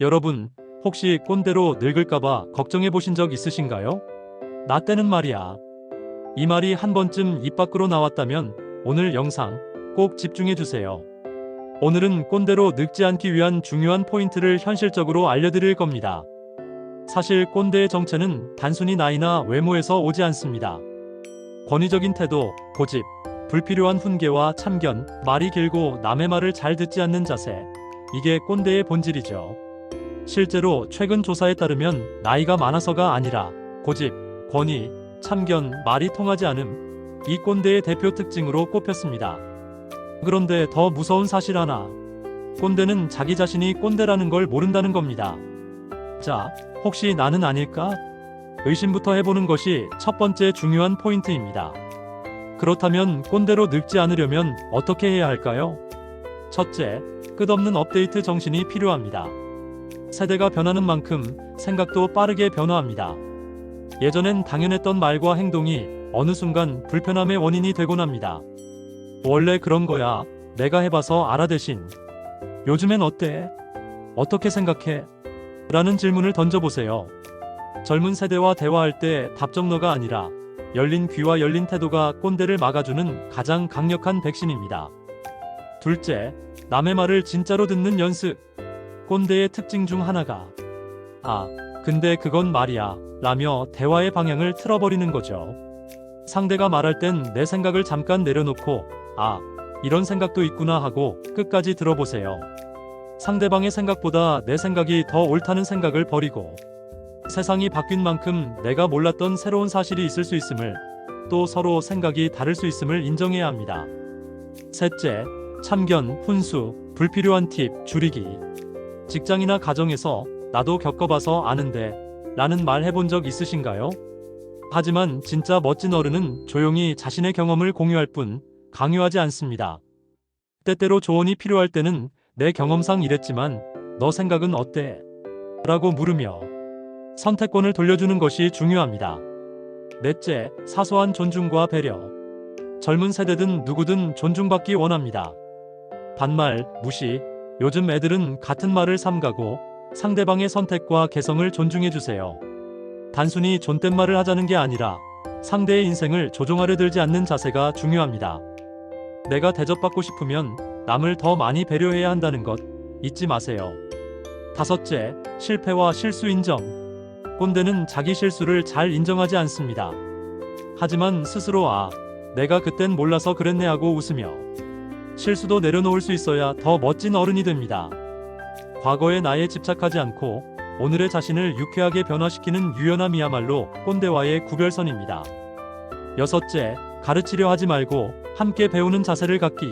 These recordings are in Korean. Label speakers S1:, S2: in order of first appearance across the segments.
S1: 여러분, 혹시 꼰대로 늙을까봐 걱정해 보신 적 있으신가요? 나 때는 말이야. 이 말이 한 번쯤 입 밖으로 나왔다면 오늘 영상 꼭 집중해 주세요. 오늘은 꼰대로 늙지 않기 위한 중요한 포인트를 현실적으로 알려드릴 겁니다. 사실 꼰대의 정체는 단순히 나이나 외모에서 오지 않습니다. 권위적인 태도, 고집, 불필요한 훈계와 참견, 말이 길고 남의 말을 잘 듣지 않는 자세. 이게 꼰대의 본질이죠. 실제로 최근 조사에 따르면 나이가 많아서가 아니라 고집, 권위, 참견, 말이 통하지 않음. 이 꼰대의 대표 특징으로 꼽혔습니다. 그런데 더 무서운 사실 하나. 꼰대는 자기 자신이 꼰대라는 걸 모른다는 겁니다. 자, 혹시 나는 아닐까? 의심부터 해보는 것이 첫 번째 중요한 포인트입니다. 그렇다면 꼰대로 늙지 않으려면 어떻게 해야 할까요? 첫째, 끝없는 업데이트 정신이 필요합니다. 세대가 변하는 만큼 생각도 빠르게 변화합니다. 예전엔 당연했던 말과 행동이 어느 순간 불편함의 원인이 되곤 합니다. 원래 그런 거야. 내가 해봐서 알아 대신. 요즘엔 어때? 어떻게 생각해? 라는 질문을 던져보세요. 젊은 세대와 대화할 때 답정너가 아니라 열린 귀와 열린 태도가 꼰대를 막아주는 가장 강력한 백신입니다. 둘째, 남의 말을 진짜로 듣는 연습. 꼰대의 특징 중 하나가 아, 근데 그건 말이야. 라며 대화의 방향을 틀어버리는 거죠. 상대가 말할 땐 내 생각을 잠깐 내려놓고 아, 이런 생각도 있구나 하고 끝까지 들어보세요. 상대방의 생각보다 내 생각이 더 옳다는 생각을 버리고 세상이 바뀐 만큼 내가 몰랐던 새로운 사실이 있을 수 있음을 또 서로 생각이 다를 수 있음을 인정해야 합니다. 셋째, 참견, 훈수, 불필요한 팁, 줄이기. 직장이나 가정에서 나도 겪어봐서 아는데 라는 말 해본 적 있으신가요? 하지만 진짜 멋진 어른은 조용히 자신의 경험을 공유할 뿐 강요하지 않습니다. 때때로 조언이 필요할 때는 내 경험상 이랬지만 너 생각은 어때? 라고 물으며 선택권을 돌려주는 것이 중요합니다. 넷째, 사소한 존중과 배려. 젊은 세대든 누구든 존중받기 원합니다. 반말, 무시. 요즘 애들은 같은 말을 삼가고 상대방의 선택과 개성을 존중해주세요. 단순히 존댓말을 하자는 게 아니라 상대의 인생을 조종하려 들지 않는 자세가 중요합니다. 내가 대접받고 싶으면 남을 더 많이 배려해야 한다는 것 잊지 마세요. 다섯째, 실패와 실수 인정. 꼰대는 자기 실수를 잘 인정하지 않습니다. 하지만 스스로 아, 내가 그땐 몰라서 그랬네 하고 웃으며 실수도 내려놓을 수 있어야 더 멋진 어른이 됩니다. 과거의 나에 집착하지 않고 오늘의 자신을 유쾌하게 변화시키는 유연함이야말로 꼰대와의 구별선입니다. 여섯째, 가르치려 하지 말고 함께 배우는 자세를 갖기.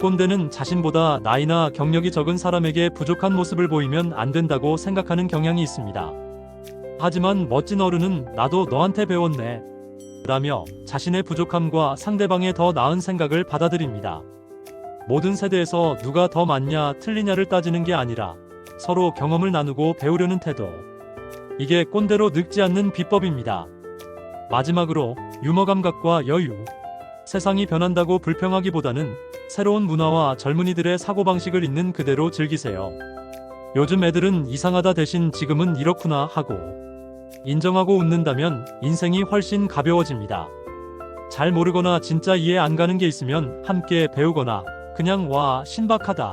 S1: 꼰대는 자신보다 나이나 경력이 적은 사람에게 부족한 모습을 보이면 안 된다고 생각하는 경향이 있습니다. 하지만 멋진 어른은 나도 너한테 배웠네. 라며 자신의 부족함과 상대방의 더 나은 생각을 받아들입니다. 모든 세대에서 누가 더 맞냐 틀리냐를 따지는 게 아니라 서로 경험을 나누고 배우려는 태도. 이게 꼰대로 늙지 않는 비법입니다. 마지막으로 유머 감각과 여유. 세상이 변한다고 불평하기보다는 새로운 문화와 젊은이들의 사고방식을 있는 그대로 즐기세요. 요즘 애들은 이상하다 대신 지금은 이렇구나 하고 인정하고 웃는다면 인생이 훨씬 가벼워집니다. 잘 모르거나 진짜 이해 안 가는 게 있으면 함께 배우거나 그냥 와 신박하다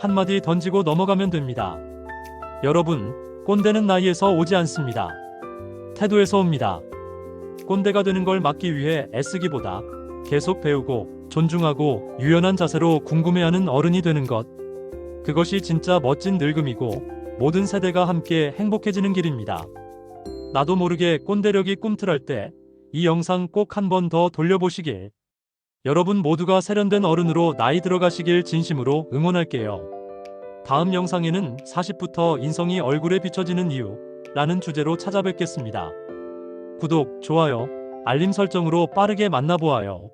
S1: 한마디 던지고 넘어가면 됩니다. 여러분, 꼰대는 나이에서 오지 않습니다. 태도에서 옵니다. 꼰대가 되는 걸 막기 위해 애쓰기보다 계속 배우고 존중하고 유연한 자세로 궁금해하는 어른이 되는 것. 그것이 진짜 멋진 늙음이고 모든 세대가 함께 행복해지는 길입니다. 나도 모르게 꼰대력이 꿈틀할 때 이 영상 꼭 한 번 더 돌려보시길. 여러분 모두가 세련된 어른으로 나이 들어가시길 진심으로 응원할게요. 다음 영상에는 40부터 인성이 얼굴에 비춰지는 이유 라는 주제로 찾아뵙겠습니다. 구독, 좋아요, 알림 설정으로 빠르게 만나보아요.